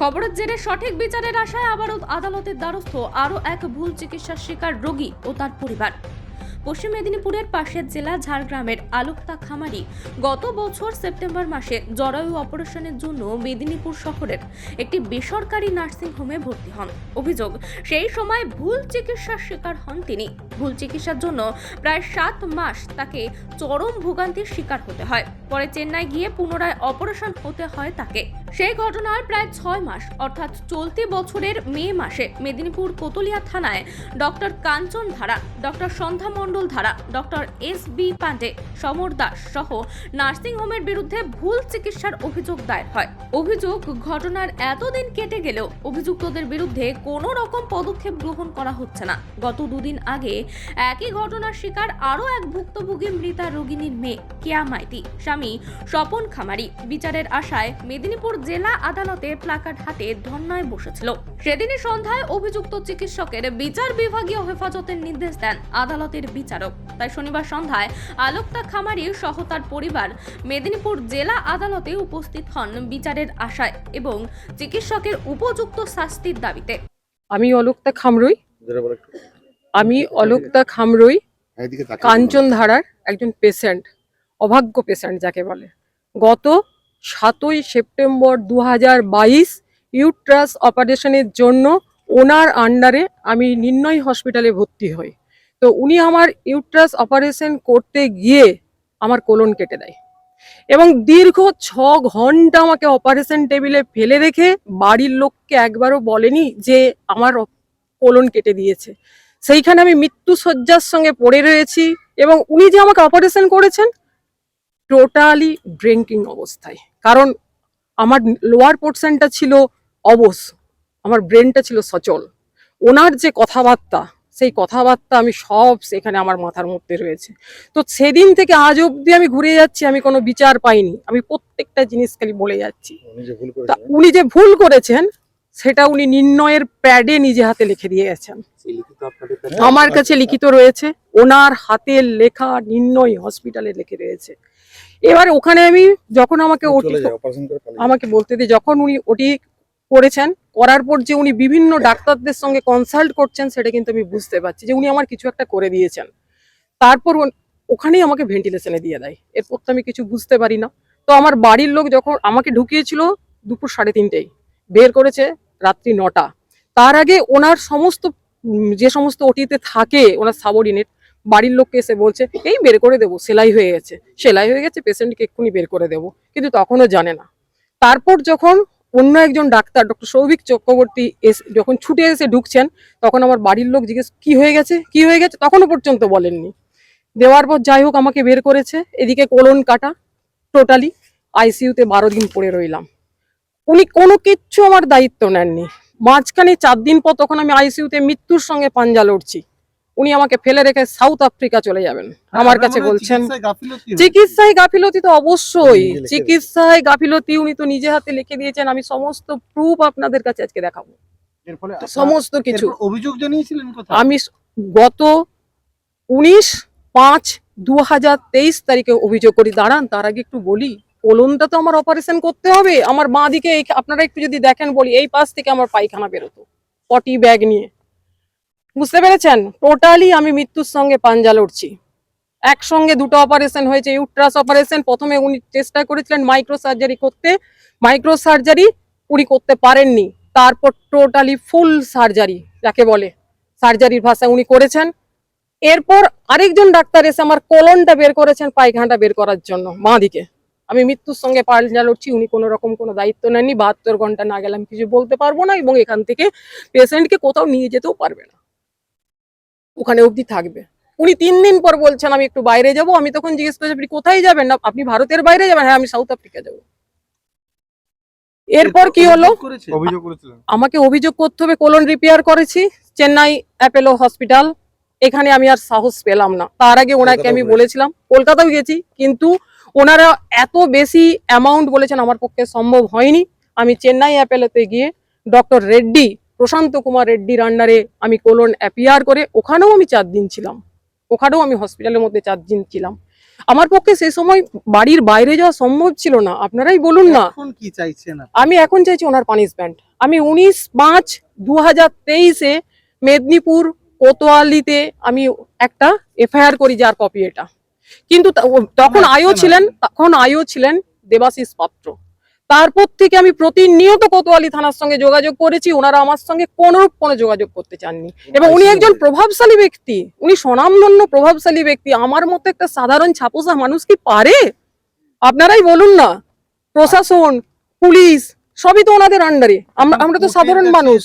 খবরের জেরে সঠিক বিচারের আশায় আবারও আদালতের দ্বারস্থ আরও এক ভুল চিকিৎসার শিকার রোগী ও তার পরিবার। পশ্চিম মেদিনীপুরের পাশের জেলা ঝাড়গ্রামের আলুক্তা খামারি গত বছর সেপ্টেম্বর মাসে জরায়ু অপারেশনের জন্য মেদিনীপুর শহরের একটি বেসরকারি নার্সিংহোমে ভর্তি হন। অভিযোগ, সেই সময় ভুল চিকিৎসার শিকার হন তিনি। ভুল চিকিৎসার জন্য প্রায় সাত মাস তাকে চরম ভোগান্তির শিকার হতে হয়। পরে চেন্নাই গিয়ে পুনরায় অপারেশন হতে হয় তাকে। সেই ঘটনার প্রায় ছয় মাস, অর্থাৎ চলতি বছরের মে মাসে মেদিনীপুর কোতলিয়া থানায় ডক্টর কাঞ্চন ধারা, doctor Sandhya Mondal Dhara, doctor S B Pandey, Samar Das সহ নার্সিংহোমের বিরুদ্ধে ভুল চিকিৎসার অভিযোগ দায়ের হয়। অভিযোগ, ঘটনার এতদিন কেটে গেলেও অভিযুক্তদের বিরুদ্ধে কোনো রকম পদক্ষেপ গ্রহণ করা হচ্ছে না। গত দুদিন আগে একই ঘটনার শিকার আরও এক ভুক্তভোগী মৃতা রোগিনীর মেয়ে, কেয়া মাইতি, স্বামী স্বপন খামারি। বিচারের আশায় মেদিনীপুর জেলা আদালতে প্লাকার্ড হাতে ধর্নায় বসেছিল। সেদিনই সন্ধ্যায় অভিযুক্ত চিকিৎসকের বিচার বিভাগীয় হেফাজতের নির্দেশ দেন আদালতের বিচারক। তাই শনিবার সন্ধ্যায় আলোকতা খামারি সহ তার পরিবার মেদিনীপুর জেলা আদালতে উপস্থিত হন বিচারের আশায় এবং চিকিৎসকের উপযুক্ত শাস্তির দাবিতে। আমি অলোকতা খামরুই। আমি অলোকতা খামরুই এইদিকে তাকিয়ে কাঞ্চন ধারার একজন পেশেন্ট অভাগ্য পেশেন্ট যাকে বলে। গত সাতই সেপ্টেম্বর দু হাজার বাইশ ইউট্রাস অপারেশনের জন্য ওনার আন্ডারে আমি নির্ণয় হসপিটালে ভর্তি হই। তো উনি আমার ইউট্রাস অপারেশন করতে গিয়ে আমার কোলন কেটে দেয় এবং দীর্ঘ ছ ঘণ্টা আমাকে অপারেশন টেবিলে ফেলে রেখে বাড়ির লোককে একবারও বলেনি যে আমার কোলন কেটে দিয়েছে। সেইখানে আমি মৃত্যু শয্যার সঙ্গে পড়ে রয়েছি এবং উনি যে আমাকে অপারেশন করেছেন, টোটালি ড্রিঙ্কিং অবস্থায়। কারণ আমার লোয়ার পোর্শনটা ছিল অবস আমার ব্রেনটা ছিল সচল। ওনার যে কথাবার্তা সেই কথাবার্তা আমি সব সেখানে আমার মাথার মধ্যে রয়েছে। তো সেদিন থেকে আজ অবধি আমি ঘুরে যাচ্ছি আমি কোনো বিচার পাইনি আমি প্রত্যেকটা জিনিস খালি বলে যাচ্ছি। উনি যে ভুল করেছেন। উনি যে ভুল করেছেন সেটা উনি নির্ণয়ের প্যাডে নিজে হাতে লিখে দিয়ে গেছেন। আমার কাছে লিখিত রয়েছে ওনার হাতের লেখা নির্ণয় হসপিটালে লিখে রয়েছে। এবার ওখানে আমি যখন আমাকে ওটি। আমাকে বলতে দিই যখন উনি ওটি করেছেন করার পর যে উনি বিভিন্ন ডাক্তারদের সঙ্গে কনসাল্ট করছেন সেটা কিন্তু আমি বুঝতে পারছি যে উনি আমার কিছু একটা করে দিয়েছেন। তারপর ওখানেই আমাকে ভেন্টিলেশনে দিয়ে দেয়। এরপর তো আমি কিছু বুঝতে পারি না। তো আমার বাড়ির লোক যখন আমাকে ঢুকিয়েছিল দুপুর সাড়ে তিনটেই বের করেছে রাত্রি নটা। তার আগে ওনার সমস্ত যে সমস্ত ওটিতে থাকে ওনার সাবঅর্ডিনেট বাড়ির লোককে এসে বলছে, এই বের করে দেবো, সেলাই হয়ে গেছে। সেলাই হয়ে গেছে, পেশেন্টকে এক্ষুনি বের করে দেবো, কিন্তু তখনও জানে না। তারপর যখন অন্য একজন ডাক্তার, ডক্টর সৌভিক চক্রবর্তী এসে, যখন ছুটে এসে ঢুকছেন, তখন আমার বাড়ির লোক জিজ্ঞেস, কি হয়ে গেছে? কি হয়ে গেছে? তখনও পর্যন্ত বলেননি। দেওয়ার পর যাই হোক, আমাকে বের করেছে। এদিকে কোলন কাটা, টোটালি আইসিইউতে বারো দিন পড়ে রইলাম। উনি কোনো কিচ্ছু আমার দায়িত্ব নেননি। মাঝখানে চার দিন পর তখন আমি আইসিইউতে মৃত্যুর সঙ্গে পাঞ্জা লড়ছি। উনি আমাকে ফেলে রেখে সাউথ আফ্রিকা চলে যাবেন। আমার কাছে বলছেন চিকিৎসায় গাফিলতি তো অবশ্যই। চিকিৎসায় গাফিলতি উনি তো নিজে হাতে লিখে দিয়েছেন আমি সমস্ত প্রুফ আপনাদের কাছে আজকে দেখাবো। সমস্ত কিছু। অভিযোগ জানিয়েছিলেন আমি গত উনিশ পাঁচ দু হাজার তেইশ তারিখে অভিযোগ করি। দাঁড়ান তার আগে একটু বলি কোলনটা তো আমার অপারেশন করতে হবে আমার বাঁ দিকে আপনারা একটু যদি দেখেন বলি এই পাশ থেকে আমার পায়খানা বেরোতো পটি ব্যাগ নিয়ে। বুঝতে পেরেছেন? টোটালি আমি মৃত্যুর সঙ্গে পাঞ্জা লড়ছি। একসঙ্গে দুটো অপারেশন হয়েছে ইউট্রাস অপারেশন প্রথমে উনি চেষ্টা করেছিলেন মাইক্রো সার্জারি করতে। মাইক্রো সার্জারি উনি করতে পারেননি। তারপর টোটালি ফুল সার্জারি যাকে বলে। সার্জারির ভাষা উনি করেছেন। এরপর আরেকজন ডাক্তার এসে আমার কোলনটা বের করেছেন পায়খানাটা বের করার জন্য, বাঁ দিকে। আমি মৃত্যুর সঙ্গে পাল্টা লড়ছি, উনি কোনো রকম কোনো দায়িত্ব নেননি। বাহাত্তর ঘণ্টা না গেলে আমি কিছু বলতে পারব না এবং এখান থেকে পেশেন্টকে কোথাও নিয়ে যেতেও পারবে না। ওখানে অবধি থাকবে। উনি তিন দিন পর বলছেন আমি একটু বাইরে যাব। আমি তখন জিজ্ঞেস করছি আপনি কোথায় যাবেন? না আপনি ভারতের বাইরে যাবেন? হ্যাঁ আমি সাউথ আফ্রিকা যাব। এরপর কি হলো? আমাকে অভিযোগ করতে হবে কোলন রিপেয়ার করেছি চেন্নাই অ্যাপেলো হসপিটাল। এখানে আমি আর সাহস পেলাম না। তার আগে ওনাকে আমি বলেছিলাম কলকাতাও গেছি কিন্তু ওনারা এত বেশি অ্যামাউন্ট বলেছেন আমার পক্ষে সম্ভব হয়নি। আমি চেন্নাই অ্যাপেলোতে গিয়ে ডক্টর রেড্ডি প্রশান্ত কুমার রেড্ডির আন্ডারে আমি কোলন অ্যাপিয়ার করে ওখানেও আমি চার দিন ছিলাম। ওখানেও আমি হসপিটালের মধ্যে চার দিন ছিলাম। আমার পক্ষে সে সময় বাড়ির বাইরে যাওয়া সম্ভব ছিল না। আপনারাই বলুন না। এখন কি চাইছেন আমি এখন চাইছি ওনার পানিশমেন্ট আমি উনিশ পাঁচ দু হাজার তেইশে মেদিনীপুর কোতোয়ালিতে আমি একটা এফআইআর করি যার কপি এটা। কিন্তু তখন আমার আয়ও ছিলেন তখন আয়ও ছিলেন দেবাশিস পাত্র। তারপর থেকে আমি প্রতিনিয়ত কোতোয়ালি থানার সঙ্গে যোগাযোগ করেছি ওনারা আমার সঙ্গে কোনোরূপ কোনো যোগাযোগ করতে চাননি। এবং উনি একজন প্রভাবশালী ব্যক্তি উনি স্বনামধন্য প্রভাবশালী ব্যক্তি। আমার মতো একটা সাধারণ ছাপোসা মানুষ কি পারে? আপনারাই বলুন না। প্রশাসন পুলিশ সবই তো ওনাদের আন্ডারে আমরা আমরা তো সাধারণ মানুষ।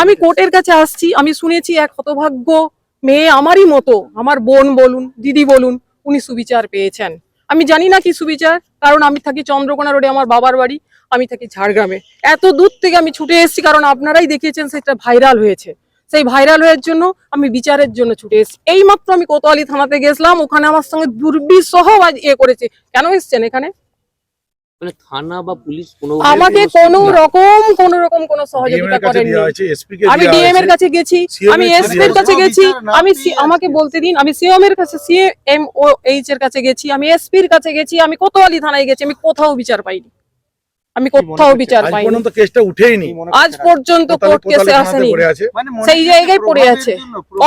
আমি কোর্টের কাছে আসছি আমি শুনেছি এক হতভাগ্য মেয়ে আমারই মতো আমার বোন বলুন দিদি বলুন উনি সুবিচার পেয়েছেন। আমি জানি না কি সুবিচার কারণ আমি থাকি চন্দ্রকোনা রোডে, আমার বাবার বাড়ি, আমি থাকি ঝাড়গ্রামে। এত দূর থেকে আমি ছুটে এসেছি, কারণ আপনারাই দেখিয়েছেন সেটা ভাইরাল হয়েছে। সেই ভাইরাল হওয়ার জন্য আমি বিচারের জন্য ছুটে এসেছি। এইমাত্র আমি কোতোয়ালি থানাতে গেছিলাম, ওখানে আমার সঙ্গে দুর্বিসহ এ করেছে। কেন এসছেন এখানে? মানে থানা বা পুলিশ কোনো আমাকে কোনো রকম কোনো রকম কোনো সহযোগিতা করেননি। আমি ডিএম এর কাছে গেছি আমি এসপি এর কাছে গেছি। আমি আমাকে বলতে দিন আমি সিএম এর কাছে সিএম ও এইচ এর কাছে গেছি আমি এসপির কাছে গেছি আমি কোতোয়ালি থানায় গেছি আমি কোথাও বিচার পাইনি। আমি কোথাও বিচার পাইনি। পর্যন্ত কেসটা উঠেইনি। আজ পর্যন্ত কোর্ট কেসে আসেনি। মানে সেই জায়গায় পড়ে আছে।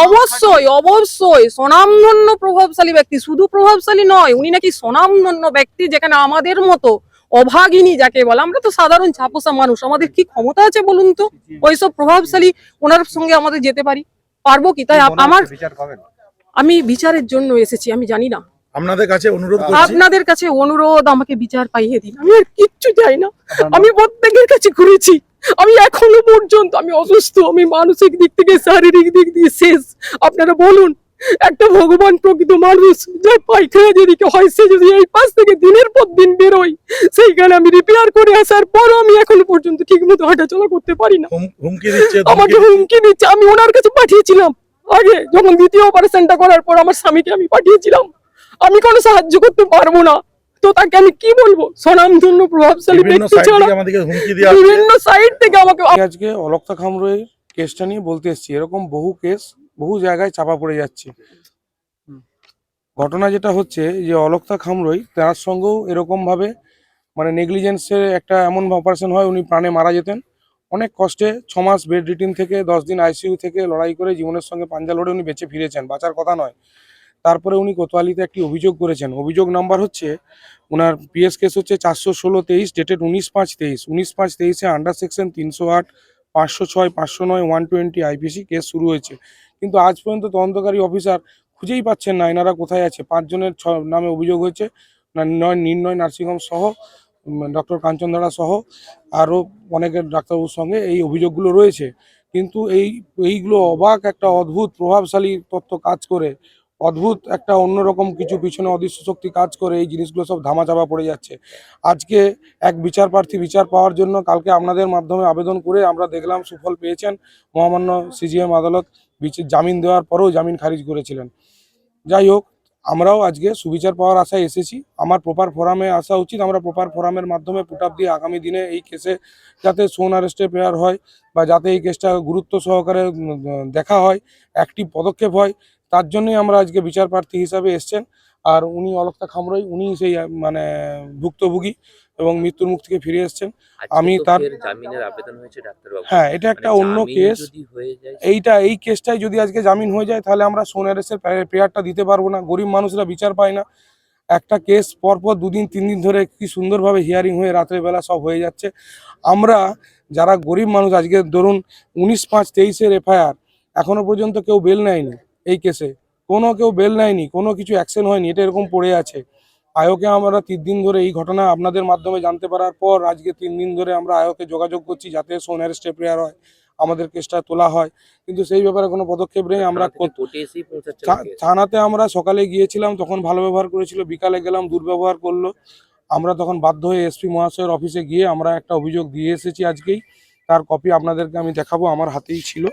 অবশ্যই অবশ্যই স্বনামধন্য প্রভাবশালী ব্যক্তি শুধু প্রভাবশালী নয় উনি নাকি স্বনামধন্য ব্যক্তি যেখানে আমাদের মতো অভাগিনী যাকে বলে আমরা তো সাধারণ ছাপোসা মানুষ আমাদের কি ক্ষমতা আছে বলুন তো? ওইসব প্রভাবশালী ওনার সঙ্গে আমাদের যেতে পারি। পারব কি? তাই আমার হচ্ছে বিচার পাবেন? আমি বিচারের জন্য এসেছি আমি জানি না। আপনাদের কাছে অনুরোধ আপনাদের কাছে অনুরোধ আমাকে বিচার পাইয়ে দিন। আমি আর কিচ্ছু চাই না। আমি প্রত্যেকের কাছে ঘুরেছি। আমি এখনও পর্যন্ত আমি অসুস্থ আমি মানসিক দিক থেকে শারীরিক দিক দিয়ে শেষ। আপনারা বলুন একটা ভগবান প্রকৃত মানুষ যার পায়খানা যেদিকে হয় সে যদি এই পাশ থেকে দিনের পর দিন বেরোয় সেইখানে আমি রিপেয়ার করে আসার পরও আমি এখনও পর্যন্ত ঠিক মতো হাঁটাচলা করতে পারি না। আমাকে হুমকি দিচ্ছে আমি ওনার কাছে পাঠিয়েছিলাম। আগে যখন দ্বিতীয় অপারেশনটা করার পর আমার স্বামীকে আমি পাঠিয়েছিলাম। আমি কোনো সাহায্য করতে পারব না। তো তাকে আমি কি বলব? স্বনামধন্য প্রভাবশালী ব্যক্তি সাইড ছাড়া বিভিন্ন সাইড থেকে আমাকে আমি আজকে অলক্তা খামরুয়ের কেসটা নিয়ে বলতে এসেছি। এরকম বহু কেস বহু জায়গায় চাপা পড়ে যাচ্ছে। ঘটনা যেটা হচ্ছে যে অলক্তা খামরুই তার সঙ্গেও এরকম ভাবে মানে নেগলিজেন্সের একটা এমন অপারেশন হয় উনি প্রাণে মারা যেতেন। অনেক কষ্টে ছ মাস বেড রিটিন থেকে দশ দিন আইসিইউ থেকে লড়াই করে জীবনের সঙ্গে পাঞ্জা লড়ে উনি বেঁচে ফিরেছেন বাঁচার কথা নয়। তারপরে উনি কোতোয়ালিতে একটি অভিযোগ করেছেন। অভিযোগ নাম্বার হচ্ছে ওনার পিএস কেস হচ্ছে চারশো ষোলো তেইশ ডেটেড উনিশ পাঁচ তেইশ। উনিশ পাঁচ তেইশে আন্ডার সেকশন তিনশো আট পাঁচশো ছয়, পাঁচশো নয় ওয়ান টোয়েন্টি আইপিসি কেস শুরু হয়েছে। কিন্তু আজ পর্যন্ত তদন্তকারী অফিসার খুঁজেই পাচ্ছেন না এনারা কোথায় আছে। পাঁচজনের ছ নামে অভিযোগ হয়েছে নয় নির্ণয় নার্সিংহোম সহ ডক্টর কাঞ্চনধারা সহ, আরও অনেকের ডাক্তারবাবুর সঙ্গে এই অভিযোগগুলো রয়েছে। কিন্তু এই এইগুলো অবাক একটা অদ্ভুত, প্রভাবশালী তত্ত্ব কাজ করে অদ্ভুত একটা অন্যরকম কিছু পিছনে অদৃশ্য শক্তি কাজ করে এই জিনিসগুলো সব ধামাচাপা পড়ে যাচ্ছে। আজকে এক বিচার প্রার্থী বিচার পাওয়ার জন্য কালকে আপনাদের মাধ্যমে আবেদন করে আমরা দেখলাম সুফল পেয়েছেন মহামান্য সিজিএম আদালত জামিন দেওয়ার পরেও জামিন খারিজ করেছিলেন। যাই হোক, আমরাও আজকে সুবিচার পাওয়ার আশায় এসেছি। আমার প্রপার ফোরামে আসা উচিত। আমরা প্রপার ফোরামের মাধ্যমে পুট আপ দিয়ে আগামী দিনে এই কেসে যাতে সোন আরেস্টে প্রেয়ার হয় বা যাতে এই কেসটা গুরুত্ব সহকারে দেখা হয়, একটি পদক্ষেপ হয় তার জন্যই আমরা আজকে বিচার প্রার্থী হিসাবে এসছেন। আর উনি অলক্তা খামরই উনি সেই মানে ভুক্তভোগী এবং মৃত্যুর মুখ থেকে ফিরে এসছেন। আমি তার- জামিনের আবেদন হয়েছে ডাক্তারবাবু। হ্যাঁ এটা একটা মানে অন্য কেস। এইটা এই কেসটাই যদি আজকে জামিন হয়ে যায় তাহলে আমরা সোনারেসের প্রেয়ারটা দিতে পারব না। গরিব মানুষরা বিচার পায় না। একটা কেস পরপর দুদিন তিন দিন ধরে কি সুন্দরভাবে হিয়ারিং হয়ে রাত্রেবেলা সব হয়ে যাচ্ছে। আমরা যারা গরিব মানুষ আজকে ধরুন উনিশ পাঁচ তেইশের এফআইআর এখনও পর্যন্ত কেউ বেল নেয়নি। এই কেসে। কোনো কেউ বেল নেয়নি কোনো কিছু অ্যাকশন হয়নি এটা এরকম পড়ে আছে। আয়োকে আমরা তিন দিন ধরে এই ঘটনা আপনাদের মাধ্যমে জানতে পারার পর আজকে তিন দিন ধরে আমরা আয়োকে যোগাযোগ করছি যাতে সোনার স্টেপ রেয়ার হয় আমাদের কেসটা তোলা হয়। কিন্তু সেই ব্যাপারে কোনো পদক্ষেপ নেই আমরা। থানাতে আমরা সকালে গিয়েছিলাম তখন ভালো ব্যবহার করেছিল বিকালে গেলাম দুর্ব্যবহার করল। আমরা তখন বাধ্য হয়ে এসপি মহাশয়ের অফিসে গিয়ে আমরা একটা অভিযোগ দিয়ে এসেছি আজকেই। তার কপি আপনাদেরকে আমি দেখাবো আমার হাতেই ছিল।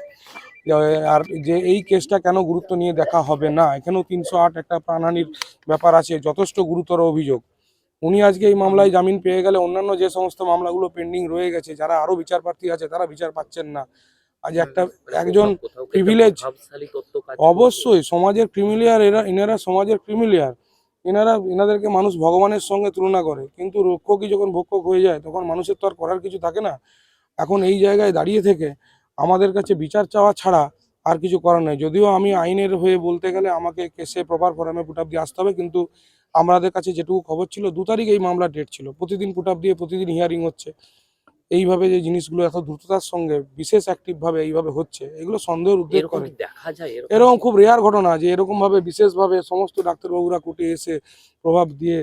আর যে এই কেসটা কেন গুরুত্ব নিয়ে দেখা হবে না? এখানেও তিনশো আট একটা প্রাণহানির ব্যাপার আছে, যথেষ্ট গুরুতর অভিযোগ। উনি আজকে এই মামলায় জামিন পেয়ে গেলে অন্যান্য যে সমস্ত মামলাগুলো পেন্ডিং রয়ে গেছে, যারা আরও বিচার প্রার্থী আছে, তারা বিচার পাচ্ছেন না। আজ একটা একজন করছে? অবশ্যই, সমাজের ক্রিমিলিয়ার এরা এনারা সমাজের ক্রিমিলিয়ার এনারা এনাদেরকে মানুষ ভগবানের সঙ্গে তুলনা করে। কিন্তু রক্ষকই যখন ভক্ষক হয়ে যায়, তখন মানুষের তো আর করার কিছু থাকে না। এখন এই জায়গায় দাঁড়িয়ে থেকে আমাদের কাছে বিচার চাওয়া ছাড়া আর কিছু করার নেই। যদিও আমি আইনের হয়ে বলতে গেলে আমাকে কেসে প্রপার ফোরামে পুট দিয়ে আসতে হবে কিন্তু আমাদের কাছে যেটুকু খবর ছিল দু তারিখ এই মামলার ডেট ছিল। প্রতিদিন পুট দিয়ে প্রতিদিন হিয়ারিং হচ্ছে। এইভাবে যে জিনিসগুলো এত দ্রুততার সঙ্গে বিশেষ অ্যাক্টিভভাবে এইভাবে হচ্ছে এগুলো সন্দেহের এরকম করে। দেখা যায়? এরকম খুব রেয়ার ঘটনা যে এরকম ভাবে বিশেষভাবে সমস্ত ডাক্তারবাবুরা কোর্টে এসে প্রভাব দিয়ে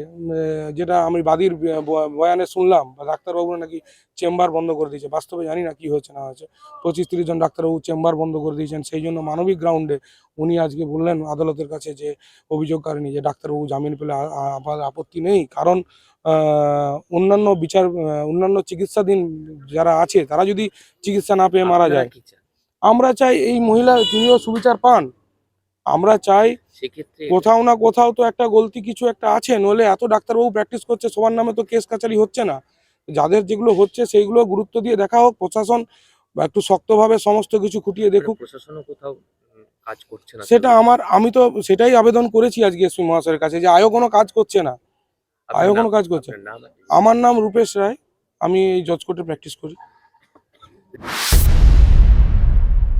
যেটা আমি বাদীর বয়ানে শুনলাম বা ডাক্তারবাবুরা নাকি চেম্বার বন্ধ করে দিয়েছে। বাস্তবে জানি না কি হয়েছে না হয়েছে। পঁচিশ তিরিশ জন ডাক্তারবাবু চেম্বার বন্ধ করে দিয়েছেন সেই জন্য মানবিক গ্রাউন্ডে উনি আজকে বললেন আদালতের কাছে যে অভিযোগকারিনী যে ডাক্তারবাবু জামিন পেলে আ- আ- আপত্তি নেই। কারণ অন্যান্য বিচার অন্যান্য চিকিৎসাধীন যারা আছে তারা যদি চিকিৎসা না পেয়ে মারা যায় আমরা চাই এই মহিলা তিনিও সুবিচার পান। আমরা চাই সেক্ষেত্রে কোথাও না কোথাও তো একটা গলতি কিছু একটা আছে নইলে এত ডাক্তারবাবু প্র্যাকটিস করছে সবার নামে তো কেস কাচারি হচ্ছে না। যাদের যেগুলো হচ্ছে সেইগুলো গুরুত্ব দিয়ে দেখা হোক প্রশাসন বা একটু শক্তভাবে সমস্ত কিছু খুঁটিয়ে দেখুক। প্রশাসনও কোথাও কাজ করছে না। সেটা আমার আমি তো সেটাই আবেদন করেছি আজকে এসপি মহাশয়ের কাছে যে আয়ও কোনো কাজ করছে না। আয়ও কোনো কাজ করছে আমার নাম রূপেশ রায় আমি এই জজ কোর্টে প্র্যাকটিস করি।